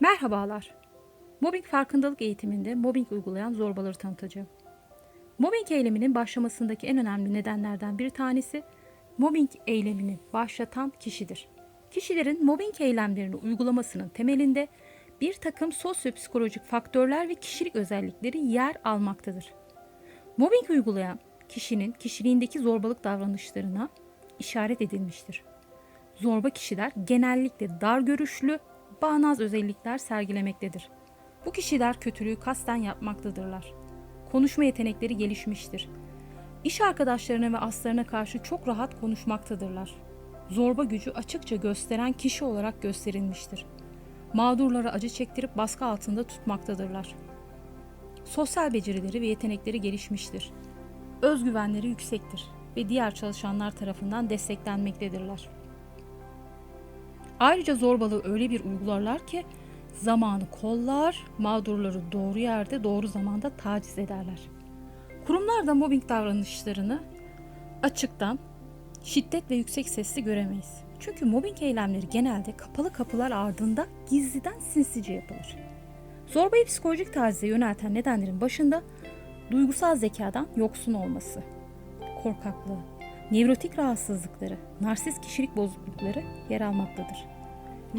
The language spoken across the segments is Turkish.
Merhabalar. Mobbing farkındalık eğitiminde mobbing uygulayan zorbaları tanıtacağım. Mobbing eyleminin başlamasındaki en önemli nedenlerden bir tanesi mobbing eylemini başlatan kişidir. Kişilerin mobbing eylemlerini uygulamasının temelinde bir takım sosyopsikolojik faktörler ve kişilik özellikleri yer almaktadır. Mobbing uygulayan kişinin kişiliğindeki zorbalık davranışlarına işaret edilmiştir. Zorba kişiler genellikle dar görüşlü, bağnaz özellikler sergilemektedir. Bu kişiler kötülüğü kasten yapmaktadırlar. Konuşma yetenekleri gelişmiştir. İş arkadaşlarına ve aslarına karşı çok rahat konuşmaktadırlar. Zorba gücü açıkça gösteren kişi olarak gösterilmiştir. Mağdurlara acı çektirip baskı altında tutmaktadırlar. Sosyal becerileri ve yetenekleri gelişmiştir. Özgüvenleri yüksektir ve diğer çalışanlar tarafından desteklenmektedirler. Ayrıca zorbalığı öyle bir uygularlar ki zamanı kollar, mağdurları doğru yerde doğru zamanda taciz ederler. Kurumlar da mobbing davranışlarını açıktan, şiddet ve yüksek sesli göremeyiz. Çünkü mobbing eylemleri genelde kapalı kapılar ardında gizliden sinsice yapılır. Zorbayı psikolojik tacize yönelten nedenlerin başında duygusal zekadan yoksun olması, korkaklığı, nevrotik rahatsızlıkları, narsist kişilik bozuklukları yer almaktadır.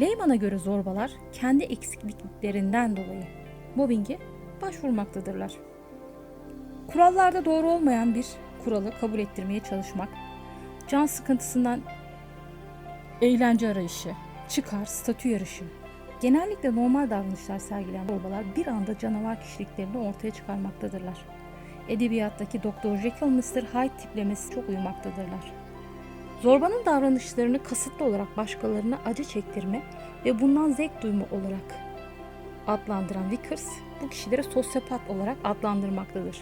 Lehman'a göre zorbalar kendi eksikliklerinden dolayı mobbinge başvurmaktadırlar. Kurallarda doğru olmayan bir kuralı kabul ettirmeye çalışmak, can sıkıntısından eğlence arayışı, çıkar, statü yarışı, genellikle normal davranışlar sergileyen zorbalar bir anda canavar kişiliklerini ortaya çıkarmaktadırlar. Edebiyattaki Dr. Jekyll Mr. Hyde tiplemesi çok uyumaktadırlar. Zorbanın davranışlarını kasıtlı olarak başkalarına acı çektirme ve bundan zevk duyma olarak adlandıran Vickers bu kişileri sosyopat olarak adlandırmaktadır.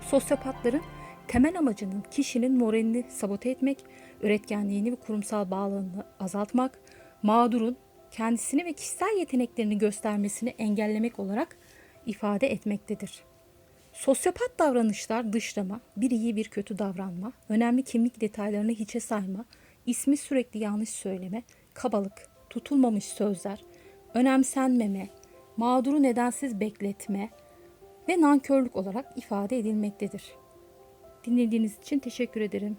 Sosyopatların temel amacının kişinin moralini sabote etmek, üretkenliğini ve kurumsal bağlılığını azaltmak, mağdurun kendisini ve kişisel yeteneklerini göstermesini engellemek olarak ifade etmektedir. Sosyopat davranışlar dışlama, bir iyi bir kötü davranma, önemli kimlik detaylarını hiçe sayma, ismi sürekli yanlış söyleme, kabalık, tutulmamış sözler, önemsenmeme, mağduru nedensiz bekletme ve nankörlük olarak ifade edilmektedir. Dinlediğiniz için teşekkür ederim.